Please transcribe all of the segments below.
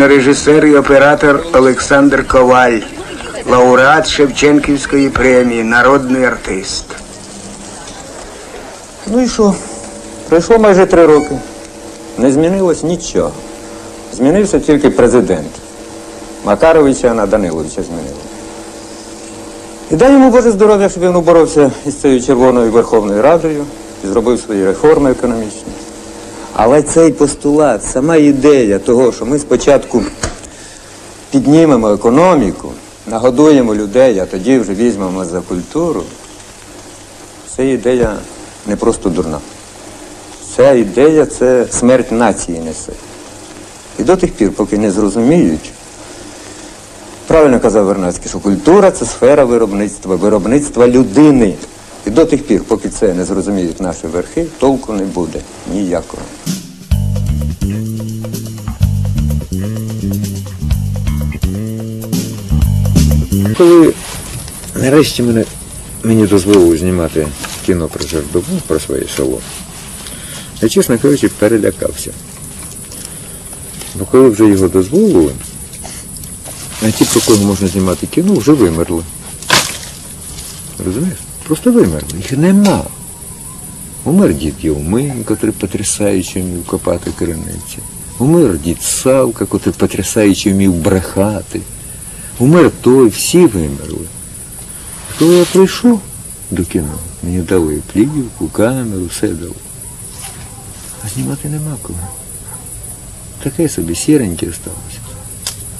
Кінорежисер і оператор Олександр Коваль, лауреат Шевченківської премії, народний артист. Ну і що? Пройшло майже три роки. Не змінилось нічого. Змінився тільки президент. Макаровича на Даниловича змінили. І дай йому Боже здоров'я, щоб він боровся із цією Червоною Верховною Радою і зробив свої реформи економічні. Але цей постулат, сама ідея того, що ми спочатку піднімемо економіку, нагодуємо людей, а тоді вже візьмемо за культуру, це ідея не просто дурна. Ця ідея це смерть нації несе. І до тих пір, поки не зрозуміють, правильно казав Вернацький, що культура це сфера виробництва, виробництва людини. І до тих пір, поки це не зрозуміють наші верхи, толку не буде ніякого. Коли нарешті мене, мені дозволили знімати кіно про Жердову, про своє село, я, чесно кажучи, перелякався. Бо коли вже його дозволили, а ті, про кого можна знімати кіно, вже вимерли. Розумієш? Просто вимерли. Їх нема. Умер дід Євмин, котрий потрясаючи вмів копати криниці. Умер дід Савка, котрий потрясаючи вмів брехати. Умер той, всі вимерли. Коли я прийшов до кіно, мені дали плівку, камеру, все дали. А знімати нема кого. Таке собі сіреньке сталося.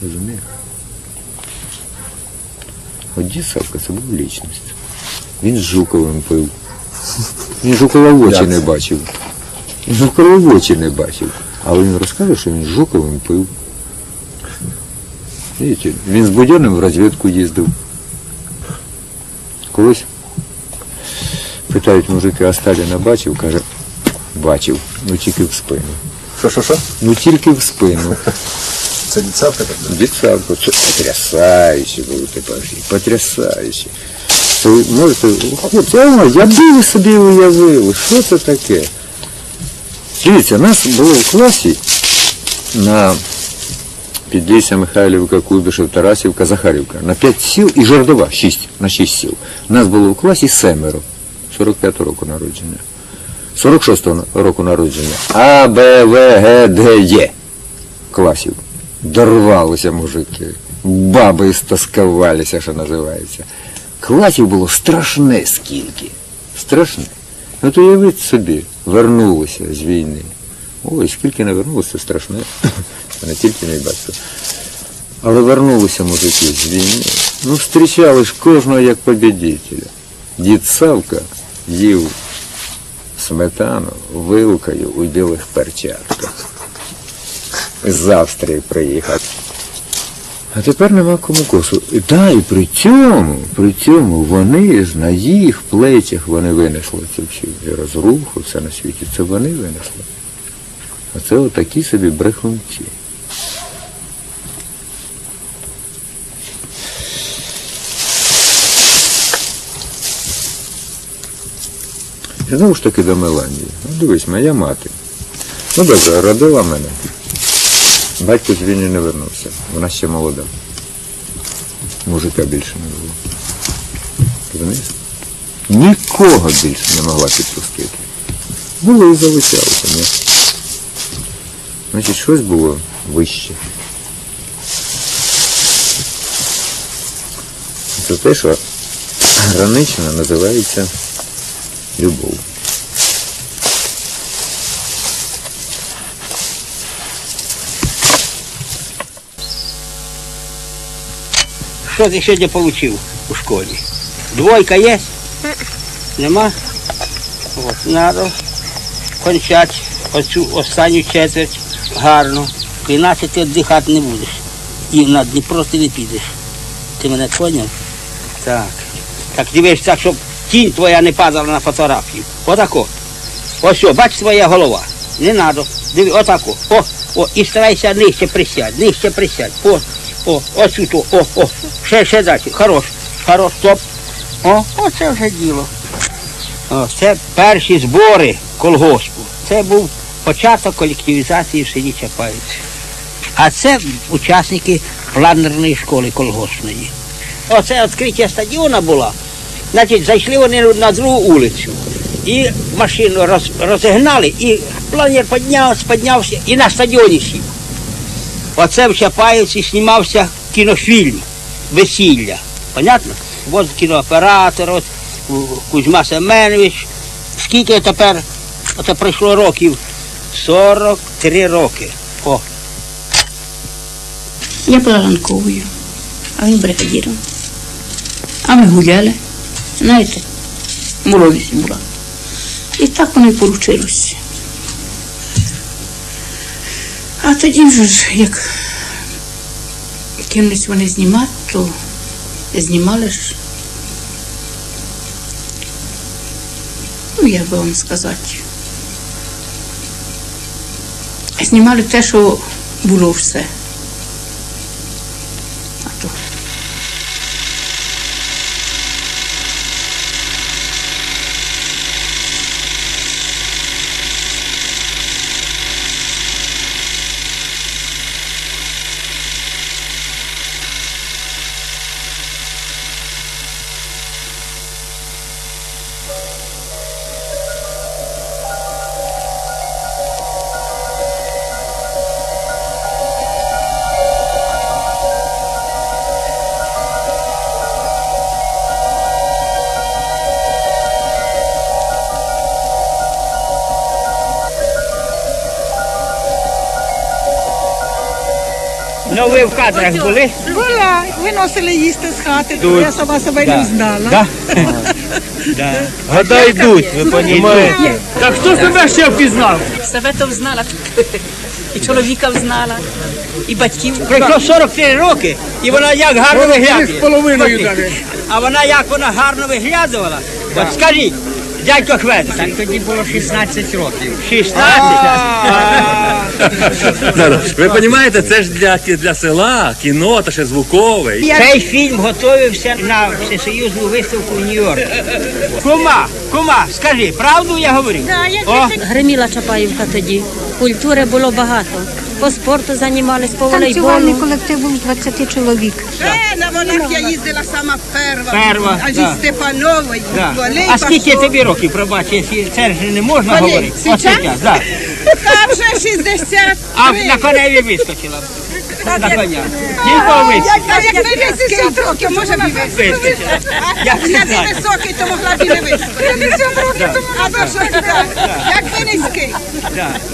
Розумієш? От дід Савка це був лічність. Він з Жуковим пив. Він Жукова в очі не бачив. Жукова в очі не бачив. Але він розкаже, що він з Жуковим пив. Видите, він з Буденним в розвідку їздив. Колись питають мужики, а Сталіна бачив? Каже, бачив, ну тільки в спину. Що, що, що? Ну тільки в спину. Це десятка так? Десятку, це потрясаюче було тепер. Ви можете, хлопці, а, я би ви собі уявили, що це таке? Дивіться, нас було в класі на Підлісся, Михайлівка, Куйбишев, Тарасівка, Захарівка. На 5 сіл і Жардова, 6, на 6 сіл. Нас було в класі семеро. 45 року народження. 46-го року народження. А, Б, В, Г, Д, Є. Класів. Дорвалися мужики. Баби стаскавалися, що називається. Класів було страшне скільки. Страшне. От уявіть собі, вернулися з війни. Ой, скільки не вернулося, страшне. Не тільки мій батько. Але вернулися мужики з війни. Ну, зустрічали ж кожного як побідителя. Дід Савка їв сметану вилкою у білих перчатках. З Австрії приїхав. А тепер нема кому косу. І і при цьому, при цьому вони ж на їх плечах вони винесли цю всю і розруху, все на світі. Це вони винесли. А це отакі собі брехунці. І знову ж таки до Меланії. Ну, дивись, моя мати. Ну добре, родила мене. Батько з війни не вернувся. Вона ще молода. Мужика більше не було. Нікого більше не могла підпустити. Було і залишалося, ні. Значить, щось було вище. Це те, що гранична називається любов. Що ти сьогодні отримав у школі? Двойка є? Нема? От, треба кончати оцю останню четверть гарно. іначе ти віддихати не будеш. І на Дніпро ти не підеш. Ти мене поняв? Так. Так дивись так, щоб тінь твоя не падала на фотографію. Отако. Ось бач твоя голова. Не треба. Диви, отако. О, о, і старайся нижче присядь, нижче присядь. О, о, ось тут, о, о. Ще, ще далі. Хорош, хорош, стоп. О, оце вже діло. О, це перші збори колгоспу. Це був початок колективізації в селі Чапаївці. А це учасники планерної школи колгоспної. Оце відкриття стадіона було. Значить, зайшли вони на другу вулицю. І машину роз, розігнали, і планер піднявся, піднявся і на стадіоні сів. Оце в Чапаївці знімався кінофільм Весілля. Понятно? От кінооператор, от Кузьма Семенович. Скільки тепер, оце пройшло років? 43 роки. О, Я ранковою, а він бригадіром. А ми гуляли. Знаєте, молодість була. І так воно і поручилося. А тоді вже ж, як кинулись вони знімати, то знімали ж. Ну, як би вам сказати. Знімали те, що було все. Ви в кадрах були? Була, виносили їсти з хати, то я сама себе Да. не знала. Да? Да. Года йдуть, ви розумієте. Так хто себе ще впізнав? себе то знала, і чоловіка знала, і батьків. Пройшло 43 роки, і вона як гарно виглядає. А вона як вона гарно виглядувала. От скажіть, дядько Хведик. Так тоді було 16 років. 16? Ви розумієте, це ж для, для села, кіно, та ще звукове. Цей фільм готувався на всесоюзну виставку в Нью-Йорку. Кума, кума, скажи, правду я говорю? Гриміла Чапаївка тоді. Культури було багато. По спорту займались, по Танцювальний волейболу. колектив був 20 чоловік. Е, на волах я їздила сама перва. Перва, Аж да. із Степанової. да. Волей А скільки пішов. тобі років, пробач, якщо це ж не можна Волей, говорити? сейчас? От да. Та вже 60. А на коневі вискочила. На коня. Як, вискочила. як не 50 років, може вискочити. Вискочила. А Як Я не не знаю. високий, то могла б і не вискочити. 50 років, то А то що так? Як ви низький?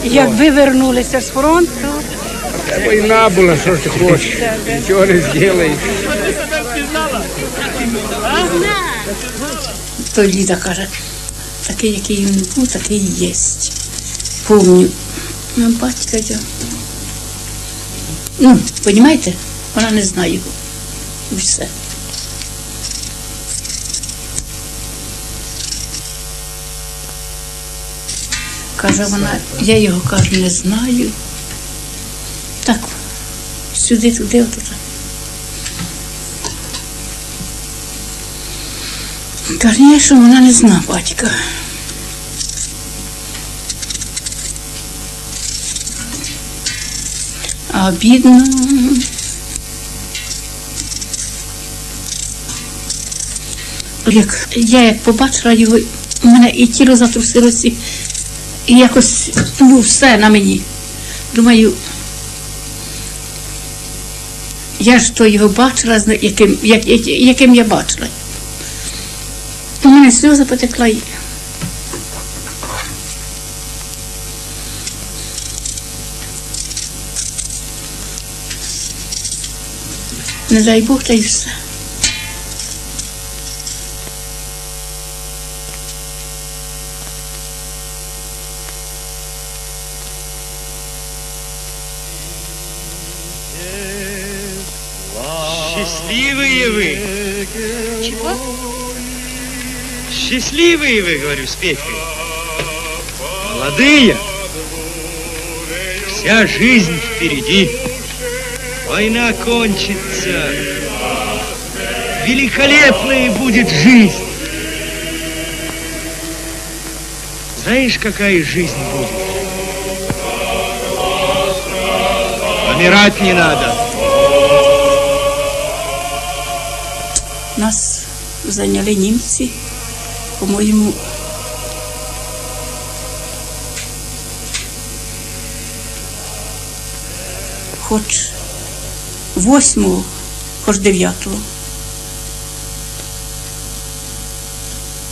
Як ви вернулися з фронту, Війна була, що ти хочеш. Нічого не зробиш. То Ліда каже, такий, який він був, такий і єсть. Помню. Ну, батька я. Ну, розумієте, вона не знає його. І все. Каже вона, я його каже, не знаю. Так, сюди, туди, отут. Звісно, вона не зна батька. А бідно. Як я як побачила його, у мене і тіло затрусилося, і якось ну, все на мені. Думаю, я ж то його бачила, яким, як, як, яким я бачила. У мене сльоза потекла. Не дай Бог, та й все. Счастливые вы. Чого? Счастливые вы, говорю, с Петькой. Молодые. Вся жизнь впереди. Война кончится. Великолепная будет жизнь. Знаешь, какая жизнь будет? Помирать не надо. Нас зайняли німці, по-моєму, хоч восьмого, хоч дев'ятого.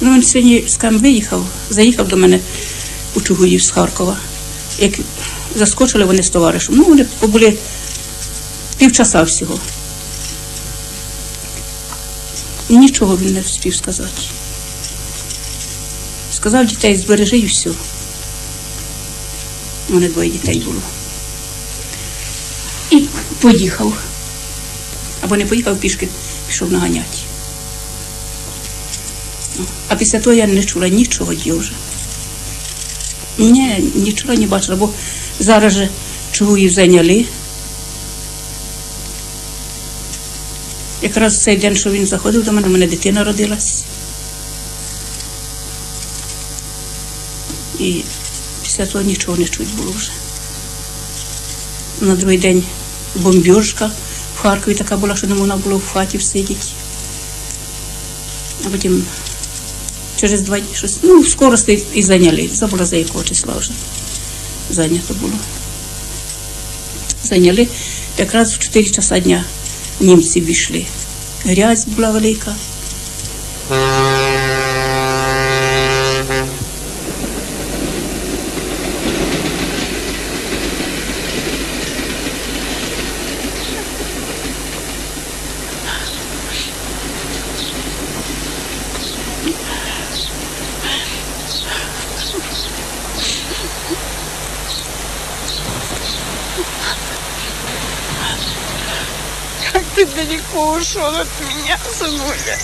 Ну, він сьогодні з Кам виїхав, заїхав до мене у Чугуїв з Харкова. Як заскочили вони з товаришем. Ну, вони побули півчаса всього. І нічого він не встиг сказати. Сказав дітей, збережи і все. У мене двоє дітей було. І поїхав. Або не поїхав пішки, пішов на ганяті. Ну, А після того я не чула нічого діжа. Ні, нічого не бачила, бо зараз же чугуїв зайняли. Якраз цей день, що він заходив до мене, у мене дитина родилась. І після того нічого не чуть було вже. На другий день бомбіжка в Харкові така була, що не можна було в хаті всидіти. А потім через два дні щось, ну, скоро і зайняли. Забула за якого числа вже. Зайнято було. Зайняли якраз в 4 часа дня німці війшли. Грязь була велика. Ушел от меня, сынуля.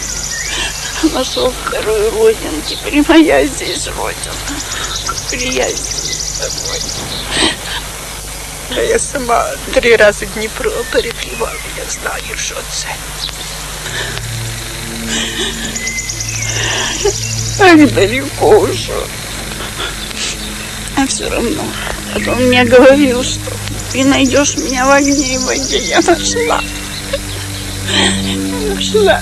Нашел вторую родину. Теперь моя здесь родина. Теперь я здесь с тобой. А я сама три рази Дніпро переплівала, я знаю, що це. Так далеко ушел. А все равно. Потом мне говорил, что ты найдешь меня в огне и в воде. Я нашла. Я нашла.